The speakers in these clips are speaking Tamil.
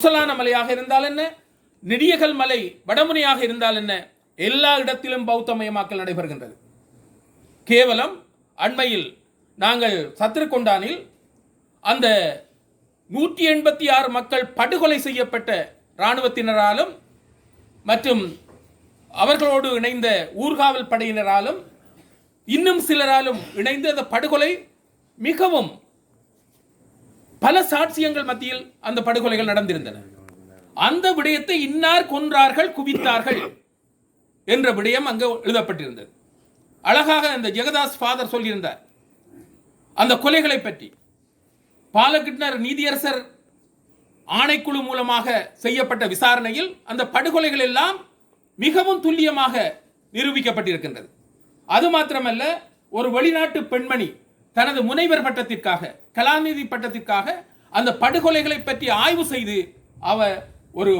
ஊசலான மலையாக இருந்தால் என்ன? நெடியகல் மலை வடமுனையாக இருந்தால் என்ன? எல்லா இடத்திலும் பௌத்தமயமாக்கல் நடைபெறுகின்றது. கேவலம் அண்மையில் நாங்கள் சத்திரக்கொண்டானில் அந்த நூற்றி எண்பத்தி ஆறு மக்கள் படுகொலை செய்யப்பட்ட இராணுவத்தினராலும் மற்றும் அவர்களோடு இணைந்த ஊர்காவல் படையினராலும் இன்னும் சிலராலும் இணைந்து அந்த படுகொலை மிகவும் பல சாட்சியங்கள் மத்தியில் அந்த படுகொலைகள் நடந்திருந்தன. அந்த விடயத்தை இன்னார் கொன்றார்கள் குவித்தார்கள் என்ற விடயம் அங்கு எழுதப்பட்டிருந்தது. அழகாக அந்த ஜெகதாஸ் ஃபாதர் சொல்லியிருந்தார். அந்த கொலைகளை பற்றி. பாலகிருஷ்ணர் நீதியரசர் ஆணைக்குழு மூலமாக செய்யப்பட்ட விசாரணையில் அந்த படுகொலைகள் எல்லாம் மிகவும் துல்லியமாக நிரூபிக்கப்பட்டிருக்கின்றது. அது மாத்திரமல்ல ஒரு வெளிநாட்டு பெண்மணி தனது முனைவர் பட்டத்திற்காக கலாநிதி பட்டத்திற்காக அந்த படுகொலைகளை பற்றி ஆய்வு செய்து அவர் ஒரு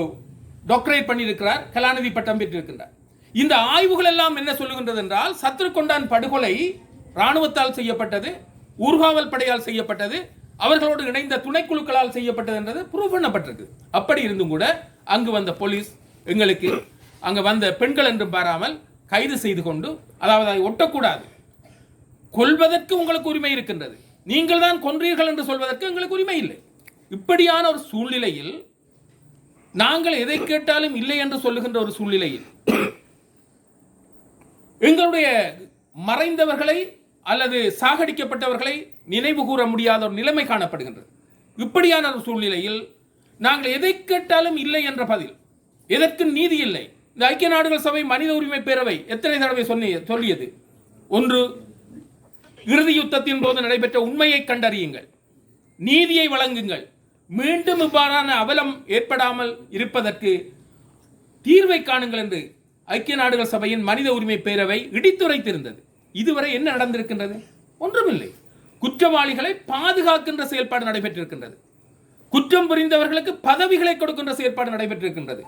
டாக்டரேட் பண்ணியிருக்கிறார் கலாநிதி பட்டம் பெற்றிருக்கின்றார். இந்த ஆய்வுகள் எல்லாம் என்ன சொல்லுகின்றது என்றால் சத்ருகொண்டான் படுகொலை இராணுவத்தால் செய்யப்பட்டது ஊர்காவல் படையால் செய்யப்பட்டது அவர்களோடு இணைந்த துணைக்குழுக்களால் செய்யப்பட்டது என்றது ப்ரூவ் பண்ணப்பட்டிருக்கு. அப்படி இருந்தும் கூட அங்கு வந்த போலீஸ் எங்களுக்கு அங்கு வந்த பெண்கள் என்றும் பாராமல் கைது செய்து கொண்டு அதாவது அதை ஒட்டக்கூடாது. கொள்வதற்கு உங்களுக்கு உரிமை இருக்கின்றது. நீங்கள் தான் கொன்றீர்கள் என்று சொல்வதற்கு எங்களுக்கு உரிமை இல்லை. இப்படியான ஒரு சூழ்நிலையில் நாங்கள் எதை கேட்டாலும் இல்லை என்று சொல்லுகின்ற ஒரு சூழ்நிலையில் எங்களுடைய மறைந்தவர்களை அல்லது சாகடிக்கப்பட்டவர்களை நினைவு கூற முடியாத ஒரு நிலைமை காணப்படுகின்றது. இப்படியான ஒரு சூழ்நிலையில் நாங்கள் எதை கேட்டாலும் இல்லை என்ற பதில் எதற்கு நீதி இல்லை. இந்த ஐக்கிய நாடுகள் சபை மனித உரிமை பேரவை எத்தனை தடவை சொன்னி சொல்லியது? ஒன்று இறுதி யுத்தத்தின் போது நடைபெற்ற உண்மையை கண்டறியுங்கள். நீதியை வழங்குங்கள். மீண்டும் இவ்வாறான அவலம் ஏற்படாமல் இருப்பதற்கு தீர்வை காணுங்கள் என்று ஐக்கிய நாடுகள் சபையின் மனித உரிமை பேரவை இடித்துரைத்திருந்தது. இதுவரை என்ன நடந்திருக்கின்றது? ஒன்றுமில்லை. குற்றவாளிகளை பாதுகாக்கின்ற செயல்பாடு நடைபெற்றிருக்கின்றது. குற்றம் புரிந்தவர்களுக்கு பதவிகளை கொடுக்கின்ற செயல்பாடு நடைபெற்றிருக்கின்றது.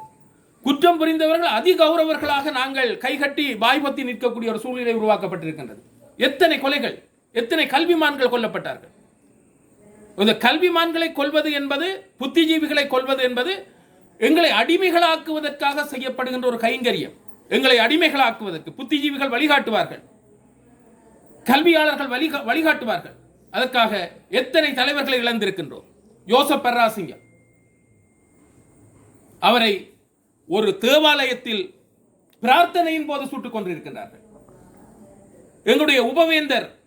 குற்றம் புரிந்தவர்கள் அதிகௌரவர்களாக நாங்கள் கைகட்டி வாய்ப்பத்தி நிற்கக்கூடிய ஒரு சூழ்நிலை உருவாக்கப்பட்டிருக்கின்றது. எத்தனை கொலைகள்? எத்தனை கல்விமான்கள் கொல்லப்பட்டார்கள்? இந்த கல்விமான்களை கொல்வது என்பது புத்திஜீவிகளை கொல்வது என்பது எங்களை அடிமைகளாக்குவதற்காக செய்யப்படுகின்ற ஒரு கைங்கரியம். எங்களை அடிமைகளாக்குவதற்கு புத்திஜீவிகள் வழிகாட்டுவார்கள். கல்வியாளர்கள் வழிகா வழிகாட்டுவார்கள். அதற்காக எத்தனை தலைவர்களை இழந்திருக்கின்றோம்? யோசப் பர்ராசிங்க. அவரை ஒரு தேவாலயத்தில் பிரார்த்தனையின் போது சுட்டுக் கொண்டிருக்கின்றார்கள் எங்களுடைய உபவேந்தர்